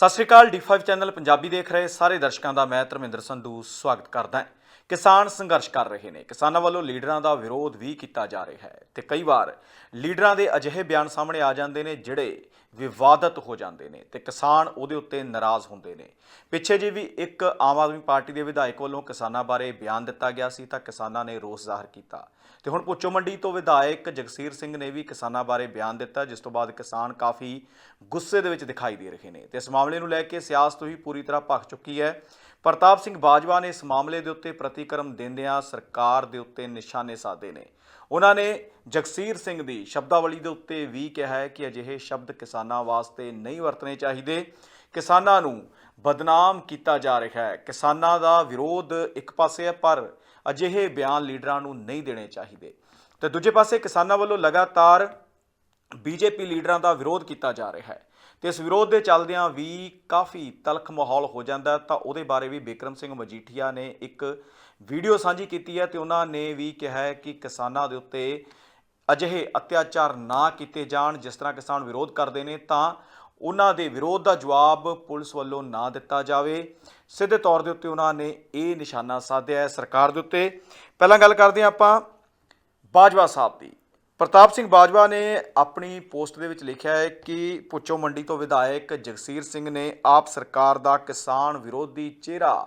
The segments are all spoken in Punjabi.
ਸਤਿ ਸ਼੍ਰੀ ਅਕਾਲ D5 ਚੈਨਲ ਪੰਜਾਬੀ ਦੇਖ ਰਹੇ ਸਾਰੇ ਦਰਸ਼ਕਾਂ ਦਾ ਮੈਂ ਧਰਮਿੰਦਰ ਸੰਧੂ ਸਵਾਗਤ ਕਰਦਾ ਹਾਂ। ਕਿਸਾਨ ਸੰਘਰਸ਼ ਕਰ ਰਹੇ ਨੇ। ਕਿਸਾਨਾਂ ਵੱਲੋਂ ਲੀਡਰਾਂ ਦਾ ਵਿਰੋਧ ਵੀ ਕੀਤਾ ਜਾ ਰਿਹਾ ਹੈ ਤੇ ਕਈ ਵਾਰ ਲੀਡਰਾਂ ਦੇ ਅਜਿਹੇ ਬਿਆਨ ਸਾਹਮਣੇ ਆ ਜਾਂਦੇ ਨੇ ਜਿਹੜੇ ਵਿਵਾਦਤ ਹੋ ਜਾਂਦੇ ਨੇ ਤੇ ਕਿਸਾਨ ਉਹਦੇ ਉੱਤੇ ਨਾਰਾਜ਼ ਹੁੰਦੇ ਨੇ। ਪਿੱਛੇ ਜੇ ਵੀ ਇੱਕ ਆਮ ਆਦਮੀ ਪਾਰਟੀ ਦੇ ਵਿਧਾਇਕ ਵੱਲੋਂ ਕਿਸਾਨਾਂ ਬਾਰੇ ਬਿਆਨ ਦਿੱਤਾ ਗਿਆ ਸੀ ਤਾਂ ਕਿਸਾਨਾਂ ਨੇ ਰੋਸ ਜ਼ਾਹਰ ਕੀਤਾ। ਤੇ ਹੁਣ ਪੁੱਚੋ ਮੰਡੀ ਤੋਂ ਵਿਧਾਇਕ ਜਗਸੀਰ ਸਿੰਘ ਨੇ ਵੀ ਕਿਸਾਨਾਂ ਬਾਰੇ ਬਿਆਨ ਦਿੱਤਾ, ਜਿਸ ਤੋਂ ਬਾਅਦ ਕਿਸਾਨ ਕਾਫੀ ਗੁੱਸੇ ਦੇ ਵਿੱਚ ਦਿਖਾਈ ਦੇ ਰਹੇ ਨੇ। ਤੇ ਇਸ ਮਾਮਲੇ ਨੂੰ ਲੈ ਕੇ ਸਿਆਸਤ ਵੀ ਪੂਰੀ ਤਰ੍ਹਾਂ ਭਖ ਚੁੱਕੀ ਹੈ। ਪ੍ਰਤਾਪ ਸਿੰਘ ਬਾਜਵਾ ਨੇ ਇਸ ਮਾਮਲੇ ਦੇ ਉੱਤੇ ਪ੍ਰਤੀਕਰਮ ਦਿੰਦਿਆਂ ਸਰਕਾਰ ਦੇ ਉੱਤੇ ਨਿਸ਼ਾਨੇ ਸਾਧੇ ਨੇ। ਉਹਨਾਂ ਨੇ ਜਗਸੀਰ ਸਿੰਘ ਦੀ ਸ਼ਬਦਾਵਲੀ ਦੇ ਉੱਤੇ ਵੀ ਕਿਹਾ ਹੈ ਕਿ ਅਜਿਹੇ ਸ਼ਬਦ ਕਿਸਾਨਾਂ ਵਾਸਤੇ ਨਹੀਂ ਵਰਤਣੇ ਚਾਹੀਦੇ। ਕਿਸਾਨਾਂ ਨੂੰ ਬਦਨਾਮ ਕੀਤਾ ਜਾ ਰਿਹਾ ਹੈ। ਕਿਸਾਨਾਂ ਦਾ ਵਿਰੋਧ ਇੱਕ ਪਾਸੇ ਹੈ, ਪਰ ਅਜਿਹੇ ਬਿਆਨ ਲੀਡਰਾਂ ਨੂੰ ਨਹੀਂ ਦੇਣੇ ਚਾਹੀਦੇ। ਤੇ ਦੂਜੇ ਪਾਸੇ ਕਿਸਾਨਾਂ ਵੱਲੋਂ ਲਗਾਤਾਰ ਬੀਜੇਪੀ ਲੀਡਰਾਂ ਦਾ ਵਿਰੋਧ ਕੀਤਾ ਜਾ ਰਿਹਾ ਹੈ। ਤੇ ਇਸ ਵਿਰੋਧ ਦੇ ਚੱਲਦਿਆਂ ਵੀ ਕਾਫੀ ਤਲਖ ਮਾਹੌਲ ਹੋ ਜਾਂਦਾ ਤਾਂ ਉਹਦੇ ਬਾਰੇ ਵੀ ਬਿਕਰਮ ਸਿੰਘ ਮਜੀਠੀਆ ਨੇ ਇੱਕ ਵੀਡੀਓ ਸਾਂਝੀ ਕੀਤੀ ਹੈ ਤੇ ਉਹਨਾਂ ਨੇ ਵੀ ਕਿਹਾ ਹੈ ਕਿ ਕਿਸਾਨਾਂ ਦੇ ਉੱਤੇ ਅਜਿਹੇ ਅਤਿਆਚਾਰ ਨਾ ਕੀਤੇ ਜਾਣ, ਜਿਸ ਤਰ੍ਹਾਂ ਕਿਸਾਨ ਵਿਰੋਧ ਕਰਦੇ ਨੇ, ਤਾਂ ਉਹਨਾਂ ਦੇ ਵਿਰੋਧ ਦਾ ਜਵਾਬ ਪੁਲਿਸ ਵੱਲੋਂ ਨਾ ਦਿੱਤਾ ਜਾਵੇ। ਸਿੱਧੇ ਤੌਰ ਦੇ ਉੱਤੇ ਉਹਨਾਂ ਨੇ ਇਹ ਨਿਸ਼ਾਨਾ ਸਾਧਿਆ ਹੈ ਸਰਕਾਰ ਦੇ ਉੱਤੇ। ਪਹਿਲਾਂ ਗੱਲ ਕਰਦੇ ਹਾਂ ਆਪਾਂ ਬਾਜਵਾ ਸਾਹਿਬ ਦੀ। ਪ੍ਰਤਾਪ ਸਿੰਘ ਬਾਜਵਾ ਨੇ ਆਪਣੀ ਪੋਸਟ ਦੇ ਵਿੱਚ ਲਿਖਿਆ ਹੈ ਕਿ ਪੁੱਚੋ ਮੰਡੀ ਤੋਂ ਵਿਧਾਇਕ ਜਗਸੀਰ ਸਿੰਘ ਨੇ ਆਪ ਸਰਕਾਰ ਦਾ ਕਿਸਾਨ ਵਿਰੋਧੀ ਚਿਹਰਾ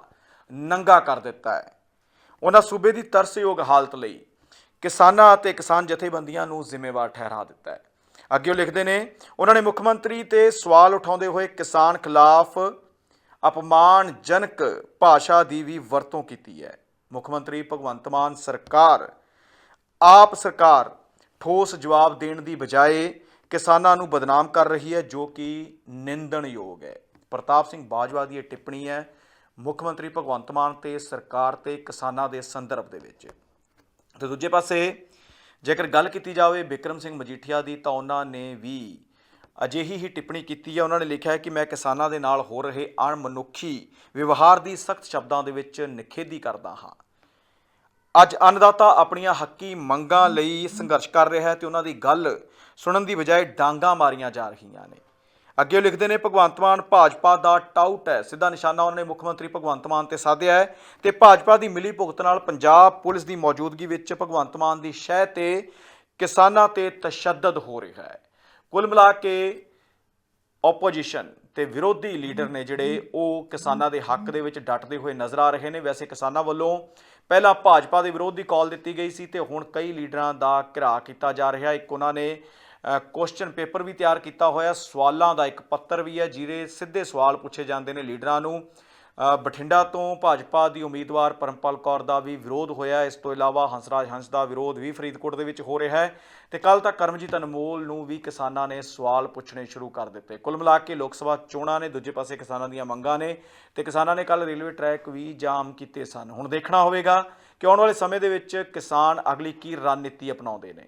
ਨੰਗਾ ਕਰ ਦਿੱਤਾ ਹੈ। ਉਹਨਾਂ ਸੂਬੇ ਦੀ ਤਰਸਯੋਗ ਹਾਲਤ ਲਈ ਕਿਸਾਨਾਂ ਅਤੇ ਕਿਸਾਨ ਜਥੇਬੰਦੀਆਂ ਨੂੰ ਜ਼ਿੰਮੇਵਾਰ ਠਹਿਰਾ ਦਿੱਤਾ ਹੈ। ਅੱਗੇ ਉਹ ਲਿਖਦੇ ਨੇ, ਉਹਨਾਂ ਨੇ ਮੁੱਖ ਮੰਤਰੀ ਤੇ ਸਵਾਲ ਉਠਾਉਂਦੇ ਹੋਏ ਕਿਸਾਨ ਖਿਲਾਫ ਅਪਮਾਨਜਨਕ ਭਾਸ਼ਾ ਦੀ ਵੀ ਵਰਤੋਂ ਕੀਤੀ ਹੈ। ਮੁੱਖ ਮੰਤਰੀ ਭਗਵੰਤ ਮਾਨ ਸਰਕਾਰ, ਆਪ ਸਰਕਾਰ ਠੋਸ ਜਵਾਬ ਦੇਣ ਦੀ ਬਜਾਏ ਕਿਸਾਨਾਂ ਨੂੰ ਬਦਨਾਮ ਕਰ ਰਹੀ ਹੈ, ਜੋ ਕਿ ਨਿੰਦਣਯੋਗ ਹੈ। ਪ੍ਰਤਾਪ ਸਿੰਘ ਬਾਜਵਾ ਦੀ ਇਹ ਟਿੱਪਣੀ ਹੈ, ਮੁੱਖ ਮੰਤਰੀ ਭਗਵੰਤ ਮਾਨ ਤੇ ਸਰਕਾਰ ਤੇ ਕਿਸਾਨਾਂ ਦੇ ਸੰਦਰਭ ਦੇ ਵਿੱਚ। ਤੇ ਦੂਜੇ ਪਾਸੇ ਜੇਕਰ ਗੱਲ ਕੀਤੀ ਜਾਵੇ ਬਿਕਰਮ ਸਿੰਘ ਮਜੀਠੀਆ ਦੀ ਤਾਂ ਉਹਨਾਂ ਨੇ ਵੀ ਅਜਿਹੀ ਹੀ ਟਿੱਪਣੀ ਕੀਤੀ ਹੈ। ਉਹਨਾਂ ਨੇ ਲਿਖਿਆ ਹੈ ਕਿ ਮੈਂ ਕਿਸਾਨਾਂ ਦੇ ਨਾਲ ਹੋ ਰਹੇ ਅਣਮਨੁੱਖੀ ਵਿਵਹਾਰ ਦੀ ਸਖਤ ਸ਼ਬਦਾਂ ਦੇ ਵਿੱਚ ਨਿਖੇਧੀ ਕਰਦਾ ਹਾਂ। ਅੱਜ ਅੰਨਦਾਤਾ ਆਪਣੀਆਂ ਹੱਕੀ ਮੰਗਾਂ ਲਈ ਸੰਘਰਸ਼ ਕਰ ਰਿਹਾ ਹੈ ਤੇ ਉਹਨਾਂ ਦੀ ਗੱਲ ਸੁਣਨ ਦੀ ਬਜਾਏ ਡਾਂਗਾ ਮਾਰੀਆਂ ਜਾ ਰਹੀਆਂ ਨੇ। ਅੱਗੇ ਉਹ ਲਿਖਦੇ ਨੇ, ਭਗਵੰਤ ਮਾਨ ਭਾਜਪਾ ਦਾ ਟਾਊਟ ਹੈ। ਸਿੱਧਾ ਨਿਸ਼ਾਨਾ ਉਹਨਾਂ ਨੇ ਮੁੱਖ ਮੰਤਰੀ ਭਗਵੰਤ ਮਾਨ ਤੇ ਸਾਧਿਆ ਹੈ ਤੇ ਭਾਜਪਾ ਦੀ ਮਿਲੀ ਭੁਗਤ ਨਾਲ ਪੰਜਾਬ ਪੁਲਿਸ ਦੀ ਮੌਜੂਦਗੀ ਵਿੱਚ ਭਗਵੰਤ ਮਾਨ ਦੀ ਸ਼ਹਿ ਤੇ ਕਿਸਾਨਾਂ ਤੇ ਤਸ਼ੱਦਦ ਹੋ ਰਿਹਾ ਹੈ। ਕੁੱਲ ਮਿਲਾ ਕੇ ਆਪੋਜੀਸ਼ਨ ਤੇ ਵਿਰੋਧੀ ਲੀਡਰ ਨੇ ਜਿਹੜੇ ਉਹ ਕਿਸਾਨਾਂ ਦੇ ਹੱਕ ਦੇ ਵਿੱਚ ਡਟਦੇ ਹੋਏ ਨਜ਼ਰ ਆ ਰਹੇ ਨੇ। ਵੈਸੇ ਕਿਸਾਨਾਂ ਵੱਲੋਂ ਪਹਿਲਾਂ ਭਾਜਪਾ ਦੇ ਵਿਰੋਧ ਦੀ ਕਾਲ ਦਿੱਤੀ ਗਈ ਸੀ ਤੇ ਹੁਣ ਕਈ ਲੀਡਰਾਂ ਦਾ ਘਿਰਾ ਕੀਤਾ ਜਾ ਰਿਹਾ ਇੱਕ ਉਹਨਾਂ ਨੇ ਕੁਐਸਚਨ ਪੇਪਰ ਵੀ ਤਿਆਰ ਕੀਤਾ ਹੋਇਆ। ਸਵਾਲਾਂ ਦਾ ਇੱਕ ਪੱਤਰ ਵੀ ਹੈ, ਜਿਹਦੇ ਸਿੱਧੇ ਸਵਾਲ ਪੁੱਛੇ ਜਾਂਦੇ ਨੇ ਲੀਡਰਾਂ ਨੂੰ। ਬਠਿੰਡਾ ਤੋਂ ਭਾਜਪਾ ਦੀ ਉਮੀਦਵਾਰ ਪਰਮਪਾਲ ਕੌਰ ਦਾ ਵੀ ਵਿਰੋਧ ਹੋਇਆ। ਇਸ ਤੋਂ ਇਲਾਵਾ ਹੰਸਰਾਜ ਹੰਸ ਦਾ ਵਿਰੋਧ ਵੀ ਫਰੀਦਕੋਟ ਦੇ ਵਿੱਚ ਹੋ ਰਿਹਾ ਹੈ। ਤੇ ਕੱਲ ਤੱਕ ਕਰਮਜੀਤ ਅਨਮੋਲ ਨੂੰ ਵੀ ਕਿਸਾਨਾਂ ਨੇ ਸਵਾਲ ਪੁੱਛਣੇ ਸ਼ੁਰੂ ਕਰ ਦਿੱਤੇ। ਕੁੱਲ ਮਿਲਾ ਕੇ ਲੋਕ ਸਭਾ ਚੋਣਾਂ ਨੇ ਦੂਜੇ ਪਾਸੇ ਕਿਸਾਨਾਂ ਦੀਆਂ ਮੰਗਾਂ ਨੇ ਤੇ ਕਿਸਾਨਾਂ ਨੇ ਕੱਲ ਰੇਲਵੇ ਟਰੈਕ ਵੀ ਜਾਮ ਕੀਤੇ ਸਨ। ਹੁਣ ਦੇਖਣਾ ਹੋਵੇਗਾ ਕਿ ਆਉਣ ਵਾਲੇ ਸਮੇਂ ਦੇ ਵਿੱਚ ਕਿਸਾਨ ਅਗਲੀ ਕੀ ਰਣਨੀਤੀ ਅਪਣਾਉਂਦੇ ਨੇ।